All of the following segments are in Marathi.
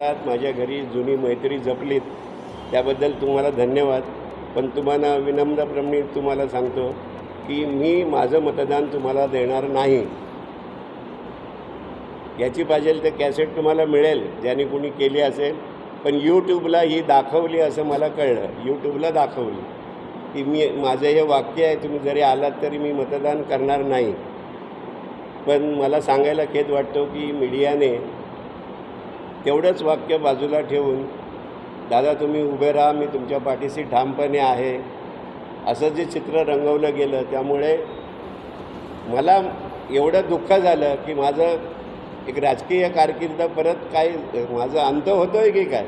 त्यात माझ्या घरी जुनी मैत्री जपलीत. त्याबद्दल तुम्हाला धन्यवाद. पण तुम्हाला विनम्रप्रमाणे तुम्हाला सांगतो की मी माझं मतदान तुम्हाला देणार नाही. याची पाहिजे तर कॅसेट तुम्हाला मिळेल ज्याने कोणी केली असेल. पण यूट्यूबला ही दाखवली असं मला कळलं. यूट्यूबला दाखवली की मी माझं हे वाक्य आहे तुम्ही जरी आलात तरी मी मतदान करणार नाही. पण मला सांगायला खेद वाटतो की मीडियाने तेवढंच वाक्य बाजूला ठेवून दादा तुम्ही उभे राहा मी तुमच्या पाठीशी ठामपणे आहे. असं जे चित्र रंगवलं गेलं त्यामुळे मला एवढं दुःख झालं की माझं एक राजकीय कारकीर्द परत काय माझं अंत होतो आहे की काय?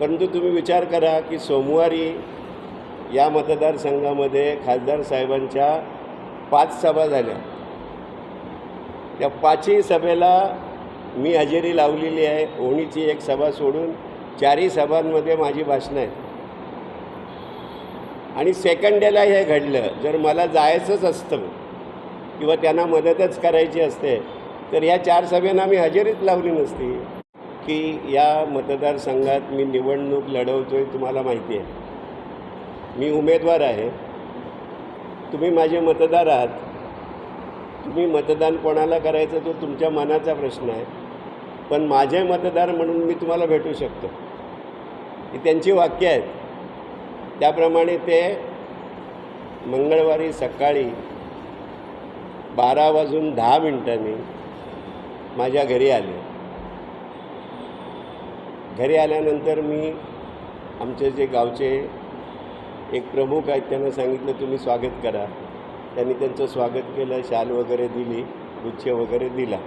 परंतु तुम्ही विचार करा की सोमवारी या मतदारसंघामध्ये खासदार साहेबांच्या पाच सभा झाल्या. त्या पाचही सभेला मी हजेरी लावलेली आहे. ओणीची एक सभा सोडून चारही सभांमध्ये माझी भाषणं आहेत. आणि सेकंड डेला हे घडलं. जर मला जायचंच असतं किंवा त्यांना मदतच करायची असते तर या चार सभेना मी हजेरीच लावली नसती. की या मतदारसंघात मी निवडणूक लढवतो आहे तुम्हाला माहिती आहे. मी उमेदवार आहे. तुम्ही माझे मतदार आहात. तुम्ही मतदान कोणाला करायचं तो तुमच्या मनाचा प्रश्न आहे. पण माझे मतदार म्हणून मी तुम्हाला भेटू शकतो. ही त्यांची वाक्य आहेत. त्याप्रमाणे ते मंगळवारी सकाळी बारा वाजून दहा मिनिटांनी माझ्या घरी आले. घरी आल्यानंतर मी आमचे जे गावचे एक प्रमुख आहेत त्यांना सांगितलं तुम्ही स्वागत करा. त्यांनी त्यांचं स्वागत केलं शाल वगैरे दिली गुच्छ वगैरे दिला.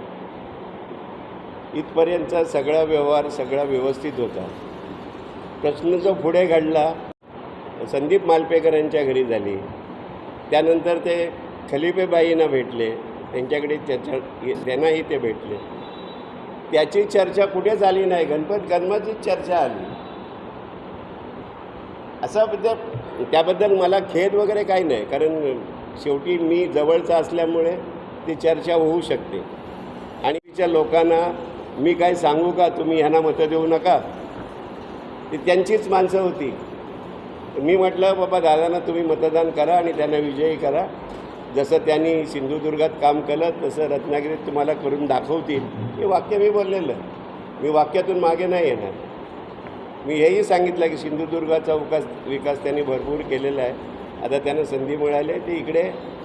इथपर्यंतचा सगळा व्यवहार सगळा व्यवस्थित होता. प्रश्न जो पुढे घडला संदीप मालपेकर यांच्या घरी झाली. त्यानंतर ते खलिपेबाईंना भेटले. त्यांच्याकडे त्याच्या त्यांनाही ते भेटले. त्याची चर्चा कुठे झाली नाही? गणपत गणमाचीच चर्चा आली. असा बद्दल त्याबद्दल मला खेद वगैरे काही नाही. कारण शेवटी मी जवळचा असल्यामुळे ती चर्चा होऊ शकते. आणि तिच्या लोकांना मी काय सांगू का? तुम्ही ह्यांना मतं देऊ नका. ती त्यांचीच माणसं होती. मी म्हटलं बाबा दादांना तुम्ही मतदान करा आणि त्यांना विजयी करा. जसं त्यांनी सिंधुदुर्गात काम केलं तसं रत्नागिरीत तुम्हाला करून दाखवतील. हे वाक्य मी बोललेलं. मी वाक्यातून मागे नाही येणार. मी हेही सांगितलं की सिंधुदुर्गाचा विकास विकास त्यांनी भरपूर केलेला आहे. आता त्यांना संधी मिळाली आहे. ते इकडे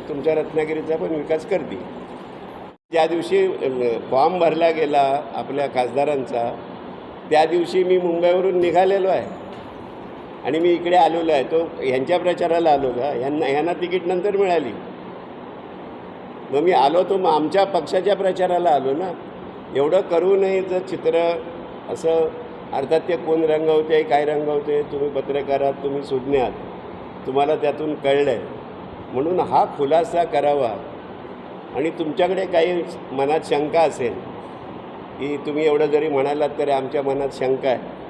तुमच्या रत्नागिरीचा पण विकास करतील. ज्या दिवशी फॉर्म भरला गेला आपल्या खासदारांचा त्या दिवशी मी मुंबईवरून निघालेलो आहे. आणि मी इकडे आलेलो आहे. तो ह्यांच्या प्रचाराला आलो का? ह्यांना ह्यांना तिकीट नंतर मिळाली. मग मी आलो तो मग आमच्या पक्षाच्या प्रचाराला आलो ना. एवढं करूनही जर चित्र असं अर्थात ते कोण रंगवते काय रंगवते तुम्ही पत्रकार आहात तुम्ही सुज्ञ आहात तुम्हाला त्यातून कळलं आहे म्हणून हा खुलासा करावा. आणि तुमच्याकडे काही मनात शंका असेल की तुम्ही एवढं जरी म्हणालात तरी आमच्या मनात शंका आहे.